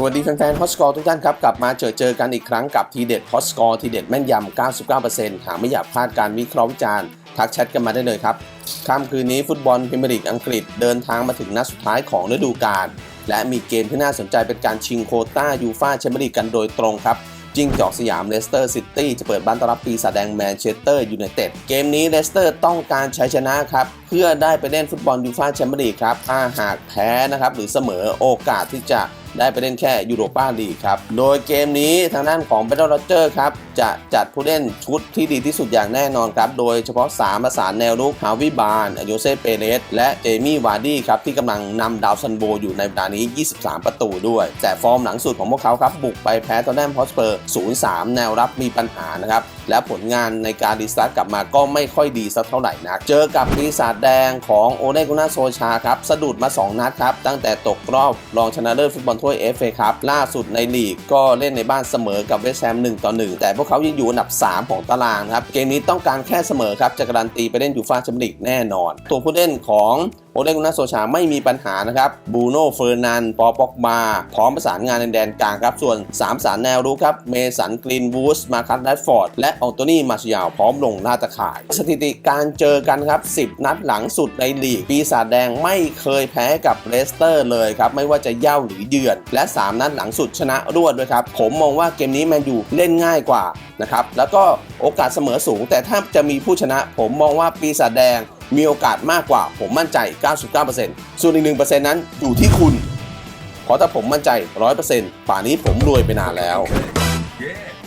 สวัสดีแฟนๆฮอสกอร์ทุกท่านครับ กลับมาเจอเจอกันอีกครั้งกับทีเด็ดฮอสกอร์ทีเด็ดแม่นยำ 99%หากไม่อยากพลาดการวิเคราะห์วิจารณ์ทักแชทกันมาได้เลยครับค่ำคืนนี้ฟุตบอลพรีเมียร์ลีกอังกฤษเดินทางมาถึงนัดสุดท้ายของฤดูกาลและมีเกมที่น่าสนใจเป็นการชิงโคต้ายูฟ่าแชมเปี้ยนลีกกันโดยตรงครับจิงจอกสยามเลสเตอร์ซิตี้จะเปิดบ้านต้อนรับปีศาจแดงแมนเชสเตอร์ยูไนเต็ดเกมนี้เลสเตอร์ต้องการชัยชนะครับ เพื่อได้ไปเล่นฟุตบอลยูฟ่าแชมเปี้ยนลีกครับถ้าหากแพ้นะครับหรือเสมอโอกาสที่จะ ได้ไปเล่นแค่ยูโรปาลีกครับ โดยเกมนี้ทางด้านของเบดโรเจอร์ครับ จะจัดผู้เล่นชุดที่ดีที่สุดอย่างแน่นอนครับ โดยเฉพาะ 3 ประสานแนวรุกฮาวิบานโยเซเปเรส และเจมี่วาร์ดี้ครับ ที่กำลังนำดาวซันโบอยู่ในเวลานี้ 23 ประตูด้วย แต่ฟอร์มหลังสุดของพวกเขาครับ บุกไปแพ้ตอนแนมพอสเปอร์ 0-3 แนวรับมีปัญหานะครับ และผลงานในการรีสตาร์ทกลับมาก็ไม่ค่อยดีสักเท่าไหร่นัก เจอกับปีศาจแดงของโอเนกุนาโซชาครับสะดุดมา 2 นัดครับ ตั้งแต่ตกรอบรองชนะเลิศฟุตบอลถ้วยเอฟเอครับ ล่าสุดในลีกก็เล่นในบ้านเสมอกับเวสต์แฮม1ต่อ1แต่พวกเขายังอยู่อันดับ 3 ของตารางครับ เกมนี้ต้องการแค่เสมอครับจะการันตีไปเล่นยูฟ่าแชมเปี้ยนลีกแน่นอน ตัวผู้เล่นของ โอเลกุนาโซชาไม่มีปัญหานะครับบูโน่เฟอร์นันปอปอกมาพร้อมประสานงานในแดนกลางครับ ส่วน 3 สารแนวรุกครับ เมสันกรีนวูสมาคัสแรดฟอร์ด และอองโตนี่มาชิยาวพร้อมลงหน้าตะข่าย สถิติการเจอกันครับ 10 นัดหลังสุดในลีก ปีศาจแดงไม่เคยแพ้กับเลสเตอร์เลยครับ ไม่ว่าจะเย่าหรือเยือน และ 3 นัดหลังสุดชนะรวดด้วยครับ ผมมองว่าเกมนี้แมนยูเล่นง่ายกว่านะครับแล้วก็โอกาสเสมอสูง แต่ถ้าจะมีผู้ชนะ ผมมองว่าปีศาจแดง มีโอกาสมากกว่าผมมั่นใจ 99%ส่วนอีก1%นั้นอยู่ที่คุณ เพราะถ้าผมมั่นใจ 100%ป่านนี้ผมรวยไปนานแล้ว Yeah.